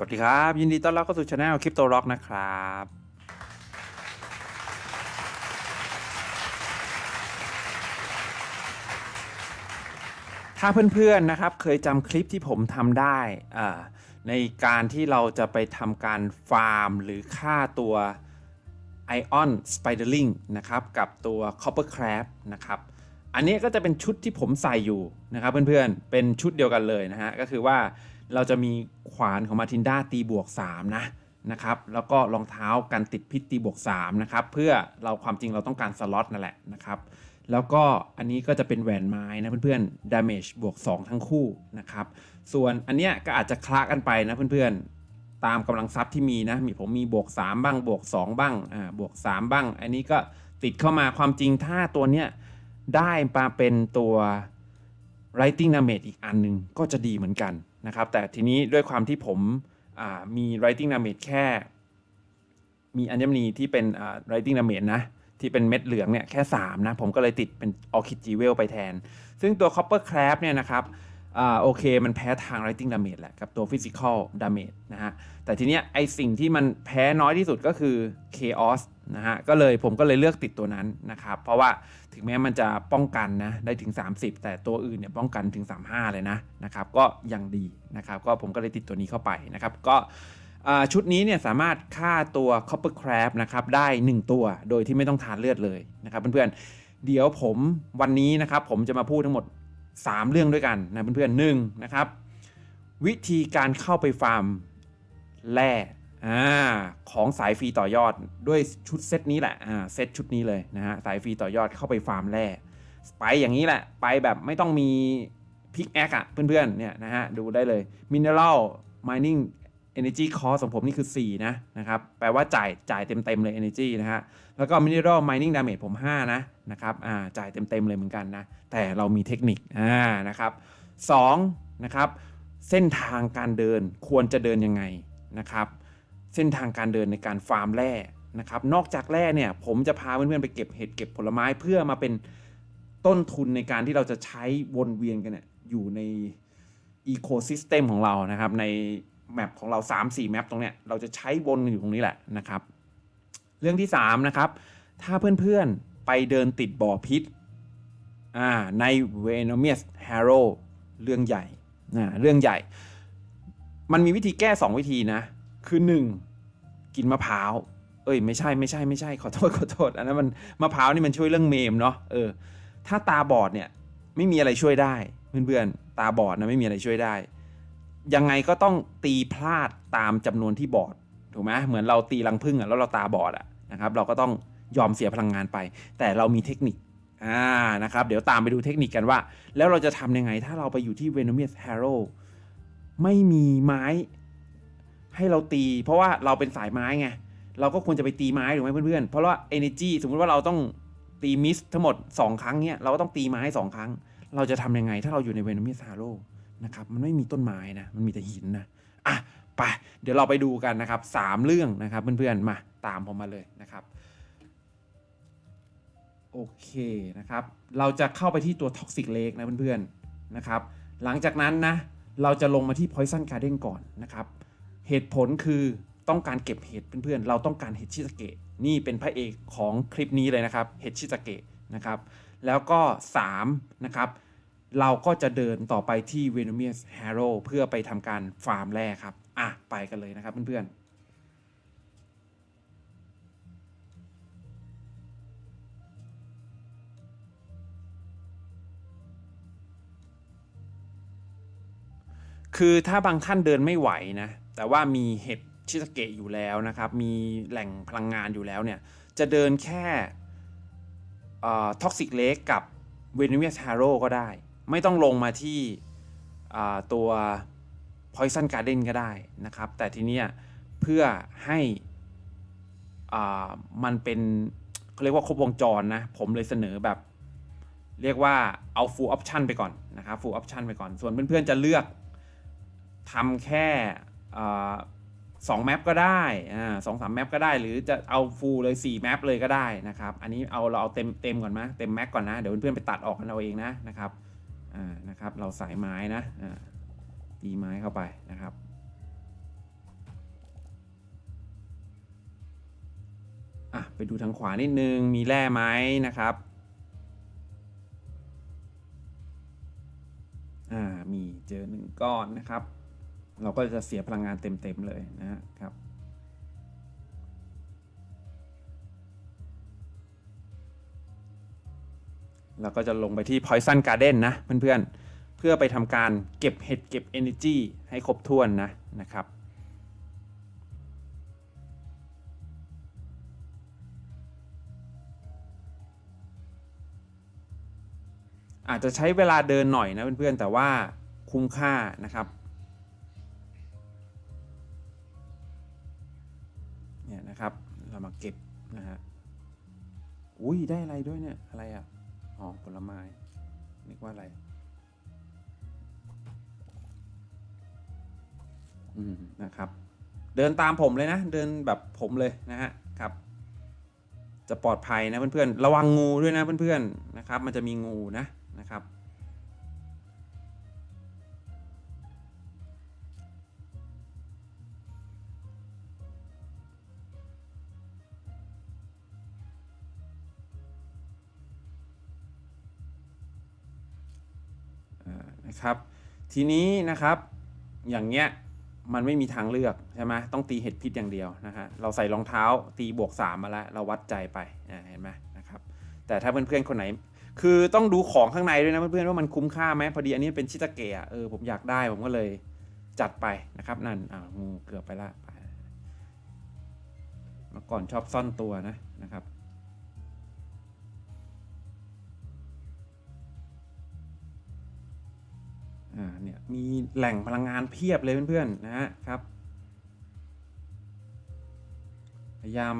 วัสดีครับ ยินดีต้อนรับเข้าสู่ช anel คริปโตร็อกนะครับ ถ้าเพื่อนๆนะครับเคยจำคลิปที่ผมทำได้อ่าในการที่เราจะไปทำการฟาร์มหรือฆ่าตัว Ion Spiderling นะครับกับตัว Copper Crab นะครับ อันนี้ก็จะเป็นชุดที่ผมใส่อยู่นะครับเพื่อนๆเป็นชุดเดียวกันเลยนะฮะก็คือว่า เราจะมีขวานของมาทินดาตีบวก 3 นะนะครับ แล้วก็รองเท้ากันติดพิษตีบวก3นะครับ เพื่อเราความจริงเราต้องการสล็อตนั่นแหละนะครับ แล้วก็อันนี้ก็จะเป็นแหวนไม้นะเพื่อนๆ damage บวก 2 ทั้งคู่นะครับ ส่วนอันเนี้ยก็อาจจะคลากันไปนะเพื่อนๆ ตามกำลังทรัพย์ที่มีนะ มีผมมีบวก 3 บ้าง บวก 2 บ้าง อ่า บวก 3 บ้าง อันนี้ก็ติดเข้ามาความจริงถ้าตัวเนี้ยได้มาเป็นตัว writing damage อีกอันหนึงก็จะดีเหมือนกัน นะครับ แต่ทีนี้ด้วยความที่ผมมี writing damage แค่ มีอัญมณีที่เป็น writing damage นะ ที่เป็นเม็ดเหลืองเนี่ยแค่ 3 นะ ผมก็เลยติดเป็น orchid jewel ไปแทน ซึ่งตัว copper crab เนี่ยนะครับอโอเค มันแพ้ทาง writing damage แหละกับตัว physical damage นะฮะ แต่ทีเนี้ยไอสิ่งที่มันแพ้น้อยที่สุดก็คือ chaos นะฮะก็เลยผมก็เลยเลือกติดตัวนั้นนะครับ เพราะว่าถึงแม้มันจะป้องกันนะได้ถึง 30 แต่ตัวอื่นเนี่ยป้องกันถึง 35 เลยนะนะครับ ก็ยังดีนะครับ ก็ผมก็เลยติดตัวนี้เข้าไปนะครับ ก็ชุดนี้เนี่ยสามารถฆ่าตัว copper crab นะครับได้ 1 ตัวโดยที่ไม่ต้องทานเลือดเลยนะครับเพื่อนๆเดี๋ยวผมวันนี้นะครับผมจะมาพูดทั้งหมด 3 เรื่องด้วยกันนะเพื่อนๆหนึ่งนะครับวิธีการเข้าไปฟาร์มแร่ อ่าของสายฟรีต่อยอดด้วยชุดเซตนี้แหละอ่าเซตชุดนี้เลยนะฮะสายฟรีต่อยอดเข้าไปฟาร์มแร่ไปอย่างนี้แหละไปแบบไม่ต้องมีพิกแอคอะเพื่อนๆเนี่ยนะฮะดูได้เลย Mineral Mining Energy Cost ของผมนี่คือ 4 นะนะครับ แปลว่าจ่ายจ่ายเต็มๆเลย Energy นะฮะ แล้วก็ Mineral Mining Damage ผม 5 นะนะครับอ่าจ่ายเต็มๆเลยเหมือนกันนะ แต่เรามีเทคนิคอ่านะครับ2นะครับ เส้นทางการเดินควรจะเดินยังไงนะครับ เส้นทางการเดินในการฟาร์มแร่นะครับ นอกจากแร่เนี่ยผมจะพาเพื่อนๆไปเก็บเห็ดเก็บผลไม้เพื่อมาเป็นต้นทุนในการที่เราจะใช้วนเวียนกันเนี่ยอยู่ในอีโคซิสเต็มของเรานะครับในแมปของเรา 3-4 แมปตรงเนี้ยเราจะใช้วนกันอยู่ตรงนี้แหละนะครับ เรื่องที่3นะครับถ้าเพื่อนๆไปเดินติดบ่อพิษอ่าใน Venomous Harrow เรื่องใหญ่นะเรื่องใหญ่ มันมีวิธีแก้ 2 วิธีนะ คือ1กินมะพร้าว เอ้ยไม่ใช่ไม่ใช่ไม่ใช่ขอโทษขอโทษ อันนั้นมันมะพร้าวนี่มันช่วยเรื่องเมมเนาะเออถ้าตาบอดเนี่ยไม่มีอะไรช่วยได้เพื่อนๆตาบอดนะไม่มีอะไรช่วยได้ ยังไงก็ต้องตีพลาดตามจำนวนที่บอดถูกไหมเหมือนเราตีรังผึ้งอะแล้วเราตาบอดอะนะครับเราก็ต้องยอมเสียพลังงานไป แต่เรามีเทคนิคอ่านะครับเดี๋ยวตามไปดูเทคนิคกันว่า แล้วเราจะทำยังไงถ้าเราไปอยู่ที่ Venomous Harrow ไม่มีไม้ ให้เราตี เพราะว่าเราเป็นสายไม้ไง เราก็ควรจะไปตีไม้ถูกไหมเพื่อนๆ เพราะว่า energy สมมุติว่าเราต้องตีมิสทั้งหมด 2 ครั้งเนี่ยเราก็ต้องตีไม้ 2 ครั้ง เราจะทำยังไงถ้าเราอยู่ใน Venomous Harrow นะครับมันไม่มีต้นไม้นะ มันมีแต่หินนะอะไปเดี๋ยวเราไปดูกันนะครับสามเรื่องนะครับเพื่อนๆมาตามผมมาเลยนะครับโอเคนะครับ เราจะเข้าไปที่ตัว Toxic Lake นะเพื่อนๆนะครับ หลังจากนั้นนะ เราจะลงมาที่ Poison Garden ก่อนนะครับ เหตุผลคือต้องการเก็บเห็ดเพื่อนๆ เราต้องการเห็ดชิสเกะนี่เป็นพระเอกของคลิปนี้เลยนะครับเห็ดชิสเกะนะครับ แล้วก็3นะครับเราก็จะเดินต่อไปที่ Venomous Harrow เพื่อไปทำการฟาร์มแร่ครับ อะ ไปกันเลยนะครับเพื่อนๆคือถ้าบางท่านเดินไม่ไหวนะ แต่ว่ามีเห็ดชิสเกะอยู่แล้วนะครับ มีแหล่งพลังงานอยู่แล้วเนี่ย จะเดินแค่ท็อกซิกเลกกับเวนิเ u สฮาโร่ก็ได้ ไม่ต้องลงมาที่ตัว Poison Garden ก็ได้นะครับ แต่ทีเนี้ยเพื่อให้อ่ามันเป็นเขาเรียกว่าครบวงจรนะ ผมเลยเสนอแบบ เรียกว่าเอา full option ไปก่อนนะครับ full option ไปก่อน ส่วนเพื่อนๆจะเลือกทำแค่ สองแมปก็ได้สองสามแมปก็ได้ หรือจะเอาฟูลเลย4แมปเลยก็ได้นะครับ อันนี้เอาเราเอาเต็มเต็มก่อนนะเต็มแม็กก่อนนะ เดี๋ยวเพื่อนๆไปตัดออกกันเอาเองนะนะครับนะครับ เราสายไม้นะตีไม้เข้าไปนะครับ อะ ไปดูทางขวานิดนึง มีแร่ไหมนะครับ อ่า มีเจอหนึ่งก้อนนะครับ เราก็จะเสียพลังงานเต็มๆเลยนะครับแล้วก็จะลงไปที่ Poison Garden นะเพื่อนๆ เพื่อไปทำการเก็บเห็ดเก็บ Energy ให้ครบถ้วนนะนะครับ อาจจะใช้เวลาเดินหน่อยนะเพื่อนๆ แต่ว่าคุ้มค่านะครับ เรามาเก็บนะฮะ อุ้ยได้อะไรด้วยเนี่ย อะไรอะ อ๋อ ผลไม้ นึกว่าอะไร อืม นะครับ เดินตามผมเลยนะ เดินแบบผมเลยนะฮะ ครับ จะปลอดภัยนะเพื่อนๆ ระวังงูด้วยนะเพื่อนๆ นะครับ มันจะมีงูนะ นะครับ ทีนี้นะครับ อย่างเงี้ยมันไม่มีทางเลือกใช่ไหมต้องตีเห็ดพิษอย่างเดียวนะฮะเราใส่รองเท้าตีบวก 3 มาแล้ว เราวัดใจไปเห็นไหมนะครับแต่ถ้าเพื่อนๆคนไหน คือต้องดูของข้างในด้วยนะเพื่อนๆว่ามันคุ้มค่าไหมพอดีอันนี้เป็นชิตาเกะเออผมอยากได้ผมก็เลยจัดไปนะครับนั่นอ่างูเกือบไปละไปเมื่อก่อนชอบซ่อนตัวนะนะครับ อ่าเนี่ยมีแหล่งพลังงานเพียบเลยเพื่อนๆนะฮะครับพยายาม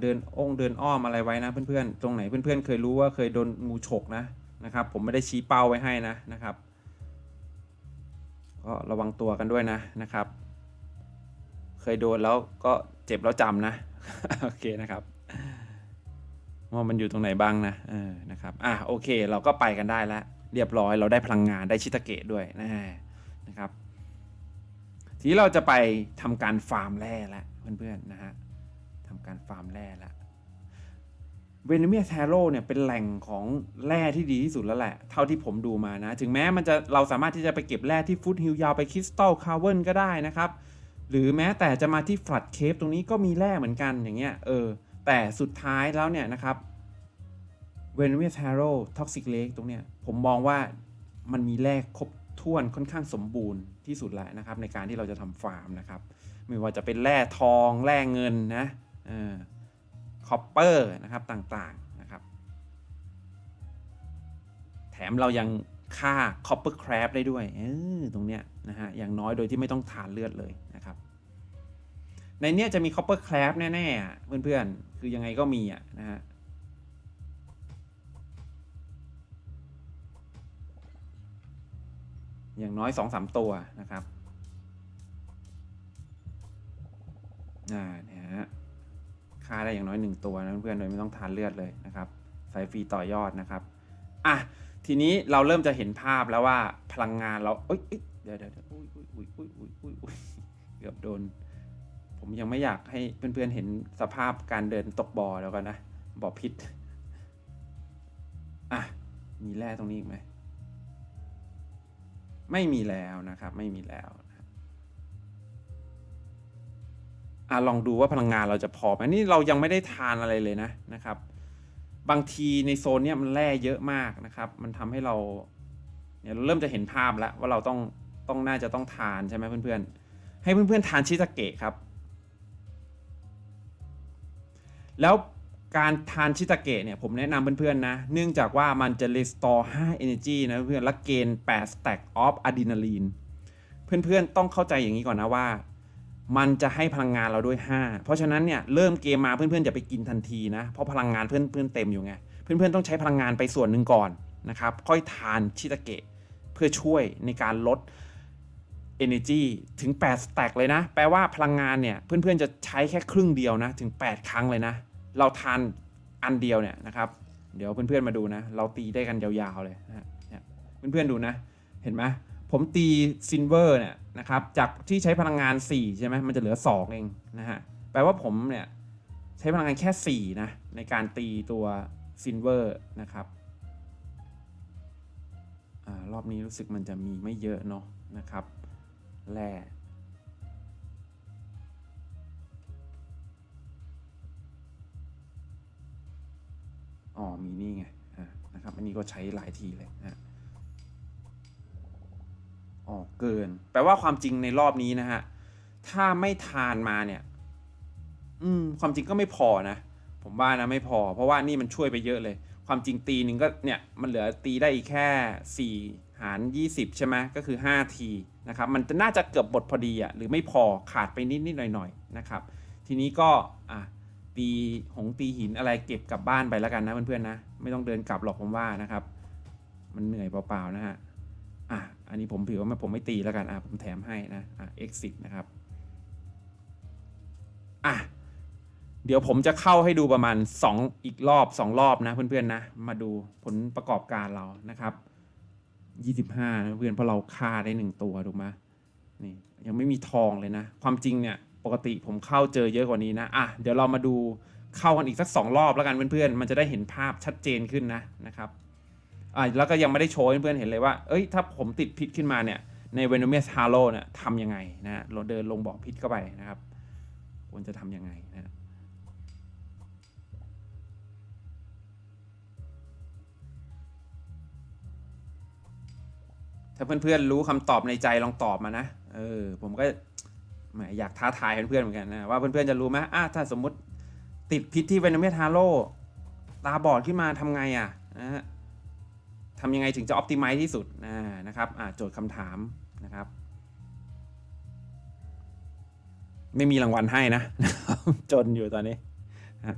เดินองค์เดินอ้อมอะไรไว้นะเพื่อนๆ ตรงไหนเพื่อนๆ เคยรู้ว่าเคยโดนงูฉกนะนะครับ ผมไม่ได้ชี้เป้าไว้ให้นะนะครับ ก็ระวังตัวกันด้วยนะนะครับ เคยโดนแล้วก็เจ็บแล้วจำนะโอเคนะครับว่ามันอยู่ตรงไหนบ้างนะเออนะครับอะโอเคเราก็ไปกันได้แล้ว เรียบร้อย เราได้พลังงานได้ชิตาเกะด้วยนะนะครับ ทีนี้เราจะไปทำการฟาร์มแร่แล้วเพื่อนๆนะฮะทำการฟาร์มแร่แล้วเวเนเมียแทโร่เนี่ยเป็นแหล่งของแร่ที่ดีที่สุดแล้วแหละ เท่าที่ผมดูมานะ ถึงแม้มันจะเราสามารถที่จะไปเก็บแร่ที่ฟุตฮิลยาวไปคริสตัลคาร์เวนก็ได้นะครับ หรือแม้แต่จะมาที่ฟลัดเคฟตรงนี้ก็มีแร่เหมือนกันอย่างเงี้ยเออแต่สุดท้ายแล้วเนี่ยนะครับ เวนเวียทาโร่ท็อกซิกเลกตรงเนี้ยผมมองว่ามันมีแร่ครบถ้วนค่อนข้างสมบูรณ์ที่สุดแล้วนะครับ ในการที่เราจะทำฟาร์มนะครับ ไม่ว่าจะเป็นแร่ทองแร่เงินนะคอปเปอร์นะครับต่างๆนะครับ แถมเรายังฆ่าคอปเปอร์แครบได้ด้วยตรงเนี้ยนะฮะอย่างน้อยโดยที่ไม่ต้องทานเลือดเลยนะครับ ในเนี้ยจะมีคอปเปอร์แครบแน่ๆเพื่อนๆ คือยังไงก็มีอะนะฮะ อย่างน้อย2อสตัวนะครับอ่าเนี่ยฮะค่าได้อย่างน้อย 1 ตัวนะเพื่อนๆโดยไม่ต้องทานเลือดเลยนะครับใส่ฟรีต่อยอดนะครับอะทีนี้เราเริ่มจะเห็นภาพแล้วว่าพลังงานเราเอ้ยเอ้ยเดี๋ยวเดี๋ยวเดี๋ยวอุ้ยอุ้ยอุ้ยอุ้ยอุ้ยอุ้ยอุ้ยเกือบโดน ผมยังไม่อยากให้เพื่อนๆเห็นสภาพการเดินตกบ่อแล้วกันนะบ่อพิษอะมีแร่ตรงนี้อีกไหม ไม่มีแล้วนะครับ ไม่มีแล้วอะลองดูว่าพลังงานเราจะพอไหมนี่เรายังไม่ได้ทานอะไรเลยนะนะครับ บางทีในโซนเนี้ยมันแร่เยอะมากนะครับ มันทำให้เราเนี่ยเราเริ่มจะเห็นภาพแล้วว่าเราต้องต้องน่าจะต้องทานใช่ไหมเพื่อนๆ ให้เพื่อนๆทานชิตาเกะครับ แล้ว การทานชิตาเกะเนี่ยผมแนะนำเพื่อนๆนะ เนื่องจากว่ามันจะ restore 5 energy นะเพื่อนๆและเกณฑ์8 stack of adrenaline เพื่อนๆต้องเข้าใจอย่างนี้ก่อนนะว่า มันจะให้พลังงานเราด้วย 5 เพราะฉะนั้นเนี่ยเริ่มเกมมาเพื่อนๆอย่าไปกินทันทีนะ เพราะพลังงานเพื่อนๆเต็มอยู่ไง เพื่อนๆต้องใช้พลังงานไปส่วนหนึ่งก่อนนะครับ ค่อยทานชิตาเกะเพื่อช่วยในการลด energy ถึง8 stack เลยนะ แปลว่าพลังงานเนี่ย เพื่อนๆ จะใช้แค่ครึ่งเดียวนะ ถึง 8 ครั้งเลยนะ เราทานอันเดียวเนี่ยนะครับ เดี๋ยวเพื่อนๆมาดูนะ เราตีได้กันยาวๆเลยนะฮะเนี่ยเพื่อนๆดูนะ เห็นไหมผมตีซินเวอร์เนี่ยนะครับ จากที่ใช้พลังงาน 4 ใช่ไหมมันจะเหลือ 2 เองนะฮะ แปลว่าผมเนี่ยใช้พลังงานแค่ 4 นะ ในการตีตัวซินเวอร์นะครับอรอบนี้รู้สึกมันจะมีไม่เยอะเนาะนะครับแร่ อ๋อมีนี่ไงนะครับอันนี้ก็ใช้หลายทีเลยนะอ๋อเกิน แปลว่าความจริงในรอบนี้นะฮะ ถ้าไม่ทานมาเนี่ย อืม ความจริงก็ไม่พอนะ ผมว่านะไม่พอ เพราะว่านี่มันช่วยไปเยอะเลย ความจริงตีหนึ่งก็เนี่ย มันเหลือตีได้อีกแค่ 4 หาร 20 ใช่ไหมก็คือ 5 ทีนะครับ มันจะน่าจะเกือบหมดพอดีอะหรือไม่พอขาดไปนิดนิดหน่อยหน่อยนะครับ ทีนี้ก็ ตีหงตีหินอะไรเก็บกลับบ้านไปแล้วกันนะเพื่อนๆนะ ไม่ต้องเดินกลับหรอกผมว่านะครับ มันเหนื่อยเปล่าๆนะฮะอะอันนี้ผมถือว่าผมไม่ตีแล้วกันอะผมแถมให้นะอะ exit นะครับอะเดี๋ยวผมจะเข้าให้ดูประมาณ 2 อีกรอบ 2 รอบนะเพื่อนๆนะ มาดูผลประกอบการเรานะครับ25นะเพื่อนเพราะเราฆ่าได้ 1 ตัวถูกไหมนี่ยังไม่มีทองเลยนะ ความจริงเนี่ย ปกติผมเข้าเจอเยอะกว่านี้นะอะเดี๋ยวเรามาดูเข้ากันอีกสัก 2 รอบแล้วกันเพื่อนๆ มันจะได้เห็นภาพชัดเจนขึ้นนะนะครับอ่าแล้วก็ยังไม่ได้โชว์เพื่อนๆเห็นเลยว่า เอ้ยถ้าผมติดพิษขึ้นมาเนี่ยใน Venomous Halo เนี่ยทำยังไงนะเราเดินลงบ่อพิษเข้าไปนะครับควรจะทำยังไงนะถ้าเพื่อนๆรู้คำตอบในใจลองตอบมานะ เออ ผมก็ แหมอยากท้าทายเพื่อนๆเหมือนกันนะว่าเพื่อนๆจะรู้ไหมอะถ้าสมมุติติดพิษที่ Venomous Halo ตาบอดขึ้นมาทำไงอะนะฮะทำยังไงถึงจะ optimize ที่สุดนะนะครับอ่าโจทย์คำถามนะครับ ไม่มีรางวัลให้นะ จนอยู่ตอนนี้ฮะ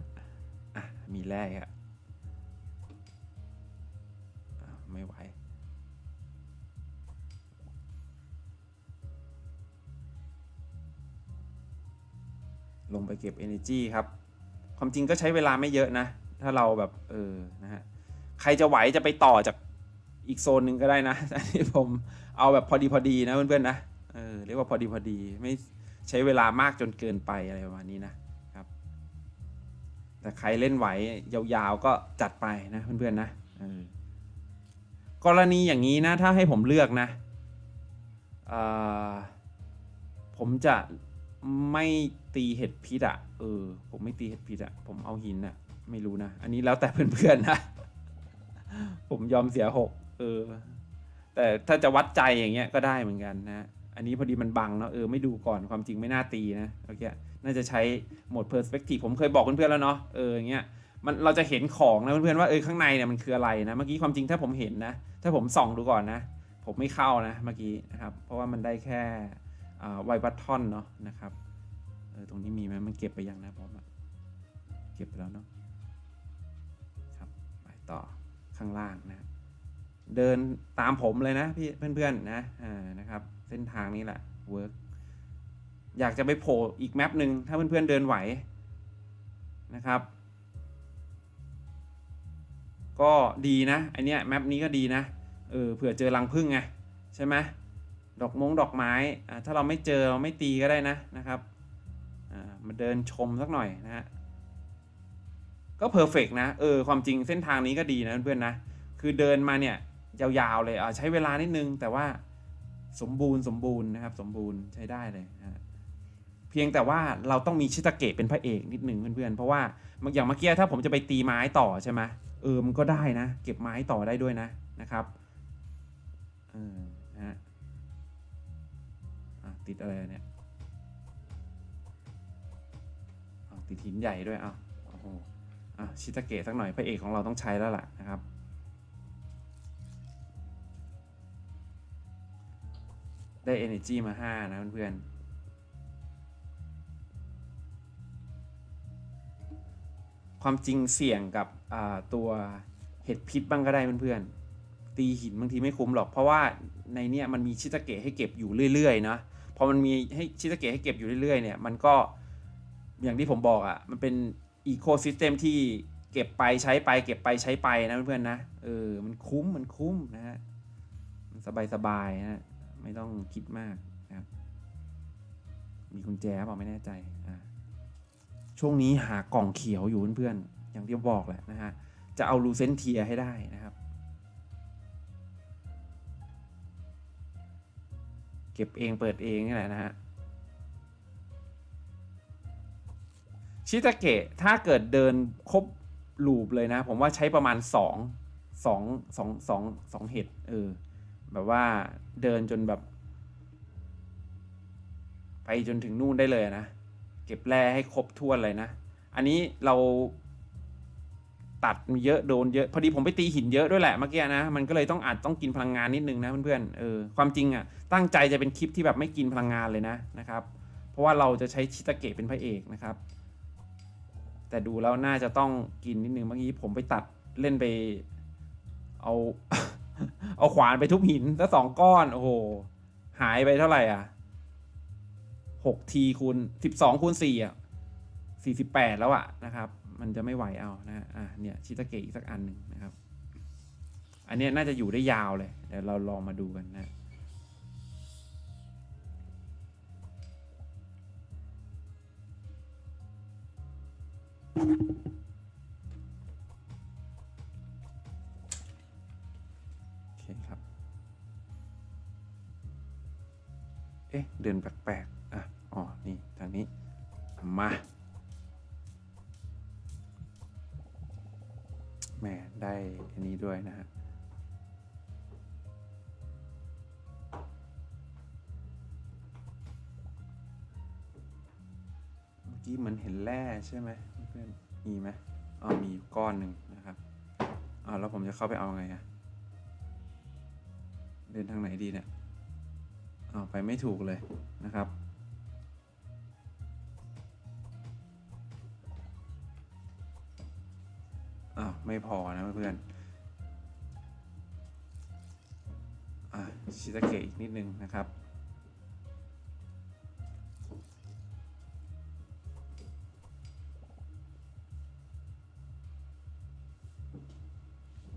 อะมีแรกครับ ลงไปเก็บ energy ครับ ความจริงก็ใช้เวลาไม่เยอะนะ ถ้าเราแบบเออนะฮะใครจะไหวจะไปต่อจากอีกโซนหนึ่งก็ได้นะอันนี้ผมเอาแบบพอดีพอดีนะเพื่อนๆนะเออเรียกว่าพอดีพอดีไม่ใช้เวลามากจนเกินไปอะไรประมาณนี้นะครับ แต่ใครเล่นไหวยาวๆก็จัดไปนะเพื่อนๆนะออกรณีอย่างนี้นะ ถ้าให้ผมเลือกนะออผมจะ ไม่ตีเห็ดพิษอะเออ ผมไม่ตีเห็ดพิษอะผมเอาหินอะไม่รู้นะ อันนี้แล้วแต่เพื่อนๆนะ ผมยอมเสียหก เออ แต่ถ้าจะวัดใจอย่างเงี้ยก็ได้เหมือนกันนะ อันนี้พอดีมันบังเนาะ เออ ไม่ดูก่อน ความจริงไม่น่าตีนะโอเคน่าจะใช้โหมด perspective ผมเคยบอกเพื่อนๆแล้วเนาะ เอออย่างเงี้ย มันเราจะเห็นของนะเพื่อนๆว่าเออข้างในเนี่ยมันคืออะไรนะ เมื่อกี้ความจริงถ้าผมเห็นนะ ถ้าผมส่องดูก่อนนะ ผมไม่เข้านะ เมื่อกี้นะครับ เพราะว่ามันได้แค่ ไวบัตทอนเนาะนะครับเออตรงนี้มีไหมมันเก็บไปยังนะผมเก็บไปแล้วเนาะครับไปต่อข้างล่างนะ เดินตามผมเลยนะพี่เพื่อนๆนะอ่านะครับ เส้นทางนี้แหละเวิร์กอยากจะไปโผล่อีกแมปหนึ่งถ้าเพื่อนๆเดินไหวนะครับ ก็ดีนะไอเนี้ยแมปนี้ก็ดีนะเออเผื่อเจอรังผึ้งไงใช่ไหม ดอกมงดอกไม้อ่าถ้าเราไม่เจอเราไม่ตีก็ได้นะนะครับอ่ามาเดินชมสักหน่อยนะฮะก็เพอร์เฟกนะ เออ ความจริงเส้นทางนี้ก็ดีนะเพื่อนๆนะ คือเดินมาเนี่ย ยาวๆเลยอ่าใช้เวลานิดนึง แต่ว่าสมบูรณ์สมบูรณ์นะครับ สมบูรณ์ใช้ได้เลยนะเพียงแต่ว่าเราต้องมีชิตาเกะเป็นพระเอกนิดนึงเพื่อนๆ เพราะว่าอย่างเมื่อกี้ถ้าผมจะไปตีไม้ต่อใช่ไหมเออ มันก็ได้นะ เก็บไม้ต่อได้ด้วยนะนะครับ เออ ติดอะไรเนี่ยติดหินใหญ่ด้วยอ้าโอ้โหอะชิตาเกะสักหน่อยพระเอกของเราต้องใช้แล้วล่ะนะครับได้ energy มา 5 นะเพื่อนๆ ความจริงเสี่ยงกับตัวเห็ดพิษบ้างก็ได้เพื่อนๆ ตีหินบางทีไม่คุ้มหรอก เพราะว่าในเนี้ยมันมีชิตาเกะให้เก็บอยู่เรื่อยๆ นะ พอมันมีให้ชิตาเกะให้เก็บอยู่เรื่อยๆเนี่ยมันก็อย่างที่ผมบอกอะ่ะมันเป็นอีโคซิสเต็มที่เก็บไปใช้ไป เก็บไปใช้ไปนะเพื่อนๆนะเออมันคุ้มมันคุ้มนะฮะมันสบายๆนะไม่ต้องคิดมากนะครับ มีกุญแจเปล่าไม่แน่ใจอ่าช่วงนี้หากล่องเขียวอยู่เพื่อนๆอย่างที่บอกแหละนะฮะจะเอาลูเซนเทียให้ได้นะครับ เก็บเองเปิดเองนี่แหละนะฮะชิตาเกะถ้าเกิดเดินครบลูปเลยนะ ผมว่าใช้ประมาณสองสองสองสองสองเห็ดเออแบบว่าเดินจนแบบ ไปจนถึงนู่นได้เลยนะ เก็บแร่ให้ครบถ้วนเลยนะ อันนี้เรา ตัดเยอะโดนเยอะพอดีผมไปตีหินเยอะด้วยแหละเมื่อกี้นะมันก็เลยต้องอาจต้องกินพลังงานนิดนึงนะเพื่อนๆเออความจริงอะตั้งใจจะเป็นคลิปที่แบบไม่กินพลังงานเลยนะนะครับ เพราะว่าเราจะใช้ชิตาเกะเป็นพระเอกนะครับ แต่ดูแล้วน่าจะต้องกินนิดนึงเมื่อกี้ผมไปตัดเล่นไป เอาเอาขวานไปทุบหินซะสองก้อนโอ้โหหายไปเท่าไหร่อะหกทีคูณสิบสองคูณสี่อะสี่สิบแปดแล้วอะนะครับ มันจะไม่ไหวเอานะอะเนี่ยชิตาเกะอีกสักอันหนึ่งนะครับ อันนี้น่าจะอยู่ได้ยาวเลยเดี๋ยวเราลองมาดูกันนะโอเคครับ เอ๊ะ เดินแปลกๆ อะ อ๋อ นี่ ทางนี้ มา แหมได้อันนี้ด้วยนะฮะเมื่อกี้เหมือนเห็นแร่ใช่ไหมเพื่อนมีไหมอ๋อมีก้อนหนึ่งนะครับอ๋อแล้วผมจะเข้าไปเอาไงอะเดินทางไหนดีเนี่ยอ๋อไปไม่ถูกเลยนะครับ ไม่พอนะเพื่อนอะชิตาเกะอีกนิดนึงนะครับ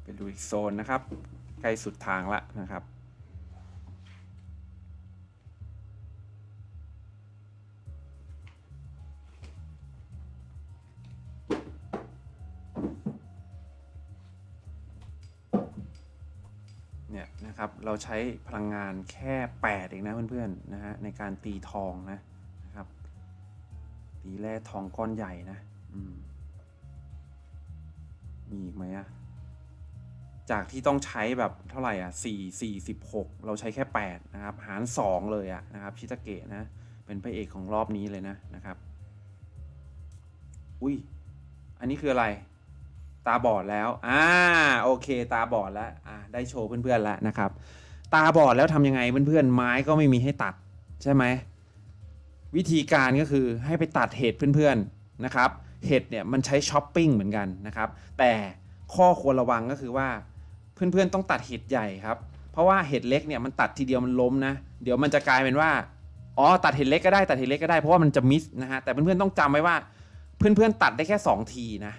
ไปดูอีกโซนนะครับ ใกล้สุดทางละนะครับ นะครับ เราใช้พลังงานแค่ 8 เองนะเพื่อนๆนะฮะในการตีทองนะนะครับ ตีแร่ทองก้อนใหญ่นะมมีอีกไหมอะจากที่ต้องใช้แบบเท่าไหร่อะสี่สี่สิบหกเราใช้แค่ 8 นะครับ หารสองเลยอะนะครับ ชิตาเกะนะ เป็นพระเอกของรอบนี้เลยนะนะครับ อุ้ย อันนี้คืออะไร ตาบอดแล้ว อ่า โอเค ตาบอดแล้ว อ่า ได้โชว์เพื่อนๆแล้วนะครับ ตาบอดแล้วทำยังไงเพื่อนๆ ไม้ก็ไม่มีให้ตัดใช่ไหม วิธีการก็คือให้ไปตัดเห็ดเพื่อนๆ นะครับ เห็ดเนี่ยมันใช้ช้อปปิ้งเหมือนกันนะครับ แต่ข้อควรระวังก็คือว่า เพื่อนๆ ต้องตัดเห็ดใหญ่ครับ เพราะว่าเห็ดเล็กเนี่ยมันตัดทีเดียวมันล้มนะ เดี๋ยวมันจะกลายเป็นว่า อ๋อ ตัดเห็ดเล็กก็ได้ ตัดเห็ดเล็กก็ได้ เพราะว่ามันจะมิสนะฮะ แต่เพื่อนๆ ต้องจำไว้ว่า เพื่อนๆ ตัดได้แค่ 2 ทีนะ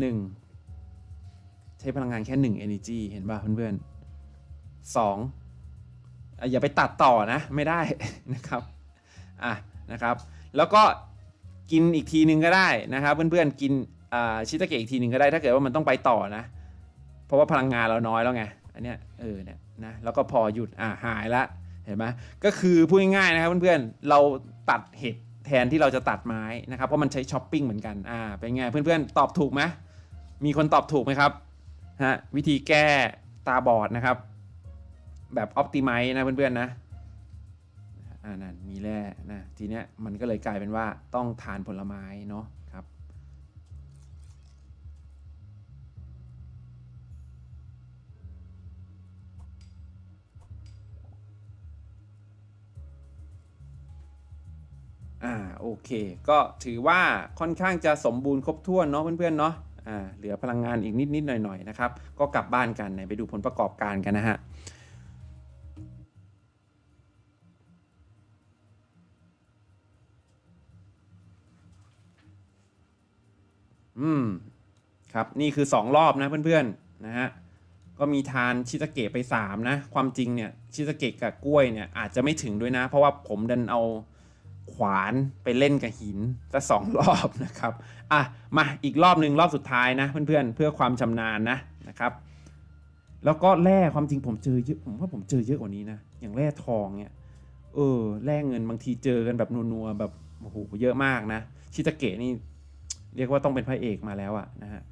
หนึ่งใช้พลังงานแค่หนึ่ง energy เห็นป่ะเพื่อนๆสองอะอย่าไปตัดต่อนะ ไม่ได้นะครับอะนะครับ แล้วก็กินอีกทีหนึ่งก็ได้นะครับ เพื่อนๆกินชิตาเกะอีกทีหนึ่งก็ได้ถ้าเกิดว่ามันต้องไปต่อนะ เพราะว่าพลังงานเราน้อยแล้วไงอันเนี้ยเออเนี่ยนะแล้วก็พอหยุดอะหายละเห็นไหมก็คือพูดง่ายๆนะครับเพื่อนๆเราตัดเห็ดแทนที่เราจะตัดไม้นะครับเพราะมันใช้ช้อปปิ้งเหมือนกันอ่าเป็นไงเพื่อนๆตอบถูกไหม มีคนตอบถูกไหมครับฮะวิธีแก้ตาบอดนะครับ แบบออ t ติไม e นะเพื่อนๆนะอ่านั่นมีแร่นะทีเนี้ยมันก็เลยกลายเป็นว่าต้องทานผลไม้เนาะครับ อ่าโอเค ก็ถือว่าค่อนข้างจะสมบูรณ์ครบถ้วนเนาะเพื่อนๆเนาะ เหลือพลังงานอีกนิดๆหน่อยๆนะครับ ก็กลับบ้านกันไหนไปดูผลประกอบการกันนะฮะอืมครับนี่คือ 2 รอบนะเพื่อนๆนะฮะก็มีทานชิตาเกะไป 3 นะ ความจริงเนี่ยชิตาเกะกับกล้วยเนี่ยอาจจะไม่ถึงด้วยนะ เพราะว่าผมดันเอา ขวานไปเล่นกับหินสักสองรอบนะครับ อะ มาอีกรอบหนึ่งรอบสุดท้ายนะ เพื่อนๆ เพื่อความชำนาญนะนะครับ แล้วก็แร่ความจริงผมเจอเยอะผมว่าผมเจอเยอะกว่านี้นะ อย่างแร่ทองเนี่ย เออ แร่เงินบางทีเจอกันแบบนัวๆแบบโอ้โหเยอะมากนะ ชิตาเกะนี่ เรียกว่าต้องเป็นพระเอกมาแล้วอะนะฮะ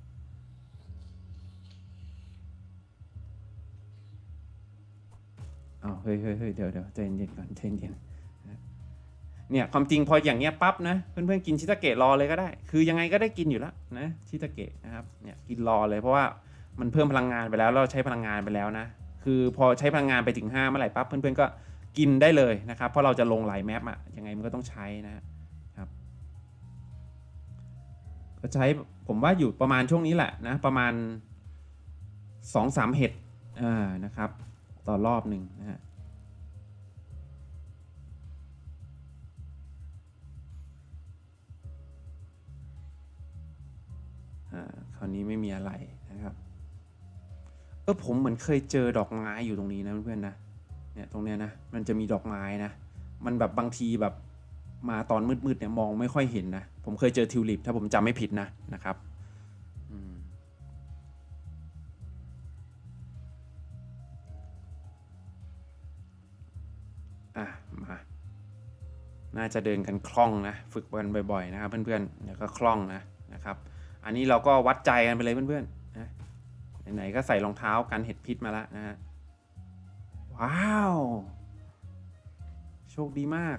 อ้าวเฮ้ยเฮ้ยเฮ้ยเดี๋ยวเดี๋ยวใจเย็นก่อนใจเย็น เนี่ยความจริงพออย่างเงี้ยปั๊บนะเพื่อนๆกินชิตาเกะรอเลยก็ได้ คือยังไงก็ได้กินอยู่แล้วนะชิตาเกะนะครับเนี่ยกินรอเลยเพราะว่ามันเพิ่มพลังงานไปแล้วเราใช้พลังงานไปแล้วนะคือพอใช้พลังงานไปถึง5เมื่อไหร่ปั๊บเพื่อนๆก็กินได้เลยนะครับเพราะเราจะลงหลายแมปอะยังไงมันก็ต้องใช้นะครับก็ใช้ผมว่าอยู่ประมาณช่วงนี้แหละนะประมาณสองสามเห็ดอ่านะครับต่อรอบหนึ่งนะฮะ อ่าคราวนี้ไม่มีอะไรนะครับเออผมเหมือนเคยเจอดอกไม้อยู่ตรงนี้นะเพื่อนๆนะเนี่ยตรงเนี้ยนะมันจะมีดอกไม้นะ มันแบบบางทีแบบมาตอนมืดๆเนี่ยมองไม่ค่อยเห็นนะ ผมเคยเจอทิวลิปถ้าผมจำไม่ผิดนะนะครับอะมา น่าจะเดินกันคล่องนะ ฝึกกันบ่อยๆนะครับเพื่อนๆเดี๋ยวก็คล่องนะ อันนี้เราก็วัดใจกันไปเลยเพื่อนๆนะไหนๆก็ใส่รองเท้ากันเห็ดพิษมาแล้วนะฮะว้าว โชคดีมาก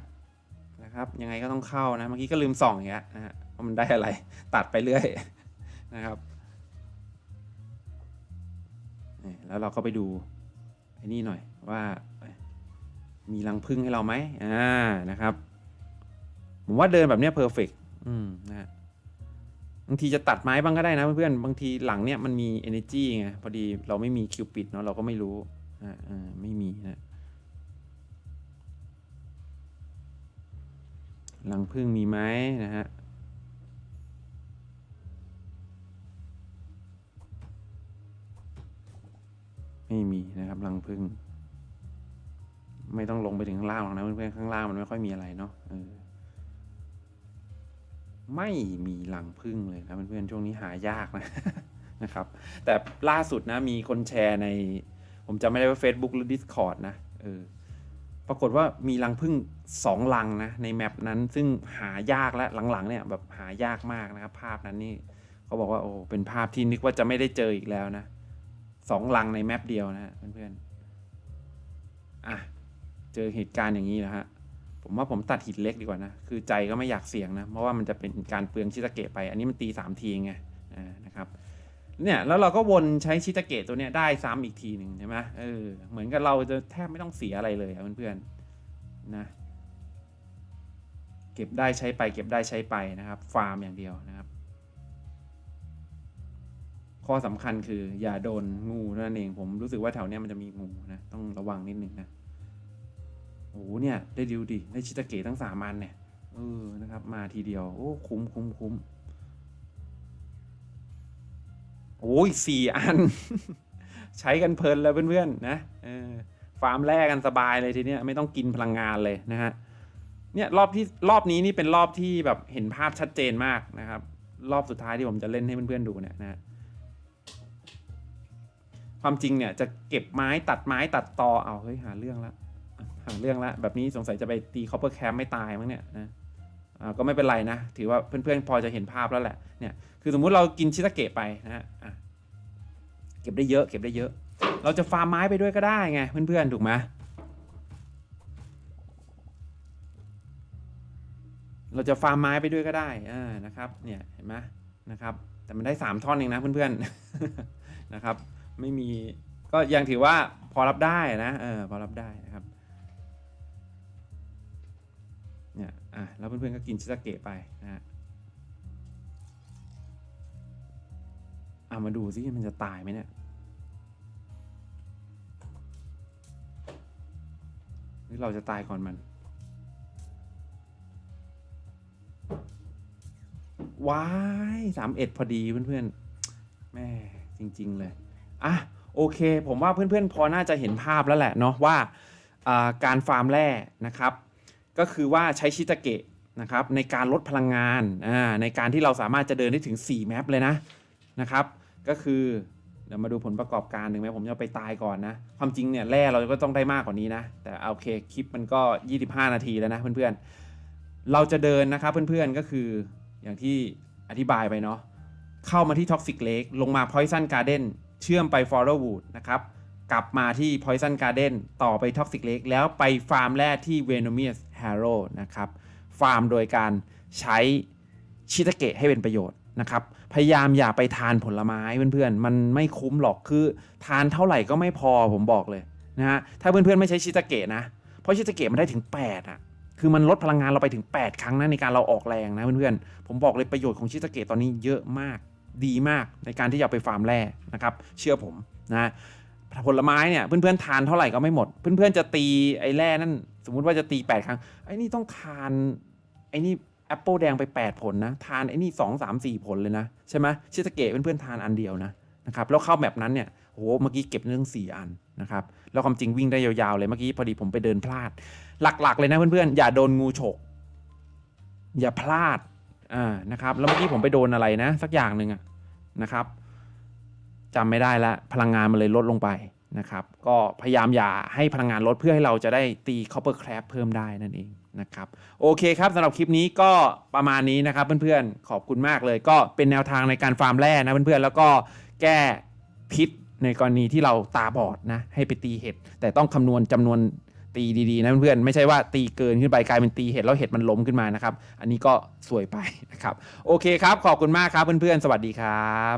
นะครับยังไงก็ต้องเข้านะเมื่อกี้ก็ลืมส่องอย่างเงี้ยนะฮะว่ามันได้อะไรตัดไปเรื่อยนะครับแล้วเราก็ไปดูไอ้นี่หน่อยว่ามีรังพึ่งให้เราไหมอ่านะครับ ผมว่าเดินแบบเนี้ยเพอร์เฟกอืมนะฮะ บางทีจะตัดไม้บ้างก็ได้นะเพื่อนๆ บางทีหลังเนี้ยมันมี energy ไง พอดีเราไม่มีคิวปิดเนาะเราก็ไม่รู้อ่าไม่มีนะรังพึ่งมีไหมนะฮะไม่มีนะครับรังพึ่ง ไม่ต้องลงไปถึงข้างล่างหรอกนะเพื่อนๆข้างล่างมันไม่ค่อยมีอะไรเนาะเออ ไม่มีหลังพึ่งเลยนะเพื่อนๆช่วงนี้หายากนะนะครับ แต่ล่าสุดนะมีคนแชร์ใน ผมจำไม่ได้ว่า Facebook หรือ Discord นะเออปรากฏว่ามีรังพึ่งสองลังนะในแมปนั้นซึ่งหายากและหลังๆเนี่ยแบบหายากมากนะครับ ภาพนั้นนี่เขาบอกว่าโอ้เป็นภาพที่นึกว่าจะไม่ได้เจออีกแล้วนะสองลังในแมปเดียวนะเพื่อนๆอะเจอเหตุการณ์อย่างนี้นะฮะ ผมว่าผมตัดหินเล็กดีกว่านะ คือใจก็ไม่อยากเสี่ยงนะ เพราะว่ามันจะเป็นการเปลืองชิตาเกะไป อันนี้มันตีสามทีไงนะครับเนี่ยแล้วเราก็วนใช้ชิตาเกะตัวเนี้ยได้ซ้ำอีกทีหนึ่งใช่ไหมเออเหมือนกับเราจะแทบไม่ต้องเสียอะไรเลยเพื่อนๆนะเก็บได้ใช้ไป เก็บได้ใช้ไปนะครับ ฟาร์มอย่างเดียวนะครับ ข้อสำคัญคืออย่าโดนงูนั่นเองผมรู้สึกว่าแถวเนี้ยมันจะมีงูนะต้องระวังนิดนึงนะ โอ้โหเนี่ยได้ดิวดิได้ชิตาเกะตั้งสามอันเนี่ยเออนะครับ มาทีเดียว โอ้คุ้มคุ้มคุ้มโอ้ยสี่อัน ใช้กันเพลินเลยเพื่อนๆนะเออฟาร์มแรกกันสบายเลยทีเนี้ยไม่ต้องกินพลังงานเลยนะฮะเนี่ยรอบที่รอบนี้นี่เป็นรอบที่แบบเห็นภาพชัดเจนมากนะครับ รอบสุดท้ายที่ผมจะเล่นให้เพื่อนๆดูเนี่ยนะความจริงเนี่ยจะเก็บไม้ตัดไม้ตัดตอเอาเฮ้ยหาเรื่องละ หาเรื่องละแบบนี้สงสัยจะไปตีคอปเปอร์แคมไม่ตายมั้งเนี่ยนะก็ไม่เป็นไรนะ ถือว่าเพื่อนๆพอจะเห็นภาพแล้วแหละเนี่ยคือสมมุติเรากินชิตาเกะไปนะฮะเก็บได้เยอะ เก็บได้เยอะ เราจะฟาร์มไม้ไปด้วยก็ได้ไงเพื่อนๆถูกไหมเราจะฟาร์มไม้ไปด้วยก็ได้อ่านะครับเนี่ยเห็นไหมนะครับ แต่มันได้สามท่อนเองนะเพื่อนๆนะครับ ไม่มีก็ยังถือว่าพอรับได้นะเออพอรับได้นะครับ เนี่ยอะแล้วเพื่อนๆก็กินชิตาเกะไปนะฮะอะมาดูซิมันจะตายไหมเนี่ยหรือเราจะตายก่อนมันว้ายสามเอ็ดพอดีเพื่อนๆแม่จริง ๆ เลย อะ โอเค ผมว่าเพื่อนๆ พอน่าจะเห็นภาพแล้วแหละเนาะว่าการฟาร์มแร่นะครับ ก็คือว่าใช้ชิตาเกะนะครับในการลดพลังงานอ่าในการที่เราสามารถจะเดินได้ถึง 4 แมปเลยนะนะครับก็คือเดี๋ยวมาดูผลประกอบการหนึ่งไหมผมจะไปตายก่อนนะ ความจริงเนี่ยแร่เราก็ต้องได้มากกว่านี้นะ แต่โอเคคลิปมันก็ 25 นาทีแล้วนะเพื่อนๆ เราจะเดินนะครับเพื่อนๆก็คืออย่างที่อธิบายไปเนาะเข้ามาที่ Toxic Lake ลงมา Poison Garden เชื่อมไป Forward นะครับ กลับมาที่ Poison Garden ต่อไป Toxic Lake แล้วไปฟาร์มแร่ที่ Venomous Harrow นะครับ ฟาร์มโดยการใช้ชิตาเกะให้เป็นประโยชน์นะครับ พยายามอย่าไปทานผลไม้เพื่อนๆ มันไม่คุ้มหรอกคือทานเท่าไหร่ก็ไม่พอผมบอกเลยนะฮะ ถ้าเพื่อนๆ ไม่ใช้ชิตาเกะนะ เพราะชิตาเกะมันได้ถึง 8อะ คือมันลดพลังงานเราไปถึง 8 ครั้งนะในการเราออกแรงนะเพื่อนๆ ผมบอกเลยประโยชน์ของชิตาเกะตอนนี้เยอะมากดีมากในการที่จะเอาไปฟาร์มแร่นะครับ เชื่อผมนะผลไม้เนี่ยเพื่อนๆทานเท่าไหร่ก็ไม่หมด เพื่อนๆจะตีไอ้แร่นั่น สมมุติว่าจะตี 8 ครั้ง ไอ้นี่ต้องทาน ไอ้นี่แอปเปิลแดงไป 8 ผลนะ ทานไอ้นี่ 2 3 4 ผลเลยนะ ใช่ไหมชิตาเกะเพื่อนๆทานอันเดียวนะนะครับแล้วเข้าแบบนั้นเนี่ยโหเมื่อกี้เก็บเรื่อง4อันนะครับแล้วความจริงวิ่งได้ยาวๆเลยเมื่อกี้พอดีผมไปเดินพลาด หลักๆเลยนะเพื่อนๆอย่าโดนงูฉก อย่าพลาดอ่านะครับแล้วเมื่อกี้ผมไปโดนอะไรนะ สักอย่างหนึ่งอะนะครับจำไม่ได้ละพลังงานมันเลยลดลงไป นะครับ ก็พยายามอย่าให้พลังงานลดเพื่อให้เราจะได้ตี copper crab เพิ่มได้นั่นเองนะครับโอเคครับสำหรับคลิปนี้ก็ประมาณนี้นะครับเพื่อนๆขอบคุณมากเลย ก็เป็นแนวทางในการฟาร์มแร่นะเพื่อนๆแล้วก็แก้พิษในกรณีที่เราตาบอดนะให้ไปตีเห็ด แต่ต้องคำนวณจำนวนตีดีๆนะเพื่อนๆไม่ใช่ว่าตีเกินขึ้นไปกลายเป็นตีเห็ดแล้วเห็ดมันล้มขึ้นมานะครับ อันนี้ก็สวยไปนะครับ โอเคครับ ขอบคุณมากครับเพื่อนๆ สวัสดีครับ